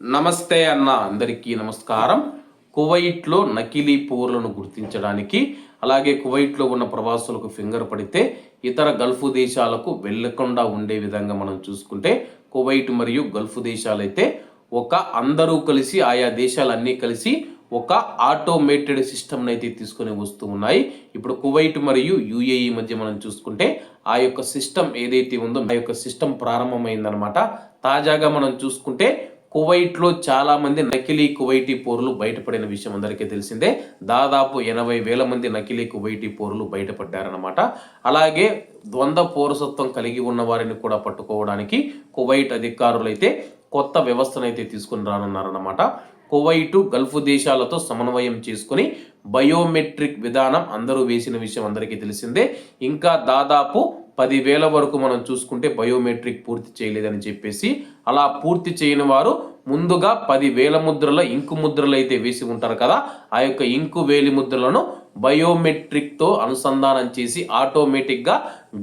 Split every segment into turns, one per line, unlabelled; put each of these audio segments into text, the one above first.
నమస్తే అన్న అందరికీ నమస్కారం. కువైట్లో నకిలీ పూర్లను గుర్తించడానికి అలాగే కువైట్లో ఉన్న ప్రవాసులకు ఫింగర్ పడితే ఇతర గల్ఫ్ దేశాలకు వెళ్ళకుండా ఉండే విధంగా మనం చూసుకుంటే కువైట్ మరియు గల్ఫ్ దేశాలైతే ఒక అందరూ కలిసి ఆయా దేశాలన్నీ కలిసి ఒక ఆటోమేటెడ్ సిస్టమ్ని అయితే తీసుకొని వస్తూ ఉన్నాయి. ఇప్పుడు కువైట్ మరియు యుఏఈ మధ్య మనం చూసుకుంటే ఆ యొక్క సిస్టమ్ ఏదైతే ఉందో ఆ యొక్క సిస్టమ్ ప్రారంభమైందనమాట. తాజాగా మనం చూసుకుంటే కువైట్లో చాలామంది నకిలీ కువైటీ పౌరులు బయటపడిన విషయం అందరికీ తెలిసిందే. దాదాపు ఎనభై వేల మంది నకిలీ కువైటీ పౌరులు బయటపడ్డారనమాట అలాగే ద్వంద్వ పౌరసత్వం కలిగి ఉన్న వారిని కూడా పట్టుకోవడానికి కువైట్ అధికారులైతే కొత్త వ్యవస్థనైతే తీసుకుని రానున్నారన్నమాట. కువైటు గల్ఫ్ దేశాలతో సమన్వయం చేసుకుని బయోమెట్రిక్ విధానం అందరూ వేసిన విషయం అందరికీ తెలిసిందే. ఇంకా దాదాపు పదివేల వరకు మనం చూసుకుంటే బయోమెట్రిక్ పూర్తి చేయలేదని చెప్పేసి అలా పూర్తి చేయని వారు ముందుగా పది వేల ముద్రల ఇంకు ముద్రలు అయితే వేసి ఉంటారు కదా ఆ యొక్క ఇంకు వేలి ముద్రలను బయోమెట్రిక్తో అనుసంధానం చేసి ఆటోమేటిక్గా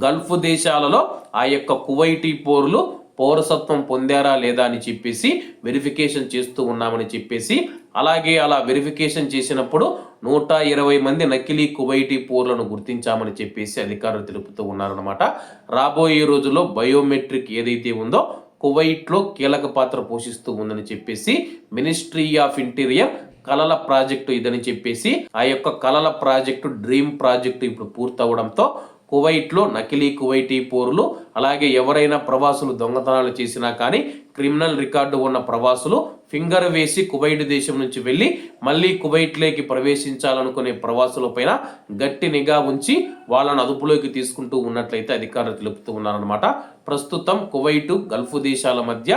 గల్ఫ్ దేశాలలో ఆ యొక్క కువైటీ పోరులు పౌరసత్వం పొందారా లేదా అని చెప్పేసి వెరిఫికేషన్ చేస్తూ ఉన్నామని చెప్పేసి అలాగే అలా వెరిఫికేషన్ చేసినప్పుడు నూట ఇరవై మంది నకిలీ కువైటీ పోర్లను గుర్తించామని చెప్పేసి అధికారులు తెలుపుతూ ఉన్నారనమాట రాబోయే రోజుల్లో బయోమెట్రిక్ ఏదైతే ఉందో కువైట్లో కీలక పాత్ర పోషిస్తూ ఉందని చెప్పేసి మినిస్ట్రీ ఆఫ్ ఇంటీరియర్ కళల ప్రాజెక్టు ఇదని చెప్పేసి ఆ యొక్క కళల ప్రాజెక్టు డ్రీమ్ ప్రాజెక్టు ఇప్పుడు పూర్తవడంతో కువైట్లో నకిలీ కువైటీ పోరులు అలాగే ఎవరైనా ప్రవాసులు దొంగతనాలు చేసినా కానీ క్రిమినల్ రికార్డు ఉన్న ప్రవాసులు ఫింగర్ వేసి కువైట్ దేశం నుంచి వెళ్ళి మళ్ళీ కువైట్లోకి ప్రవేశించాలనుకునే ప్రవాసులపైన గట్టి నిఘా ఉంచి వాళ్ళను అదుపులోకి తీసుకుంటూ ఉన్నట్లయితే అధికారులు తెలుపుతూ ఉన్నారనమాట ప్రస్తుతం కువైటు గల్ఫ్ దేశాల మధ్య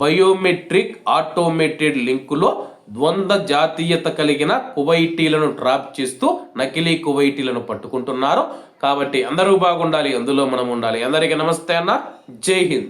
బయోమెట్రిక్ ఆటోమేటెడ్ లింకులో ద్వంద్వ జాతీయత కలిగిన కువైటీలను ట్రాప్ చేస్తూ నకిలీ కువైటీలను పట్టుకుంటున్నారు. కాబట్టి అందరూ బాగుండాలి అందులో మనం ఉండాలి. అందరికీ నమస్తే అన్న. జై హింద్.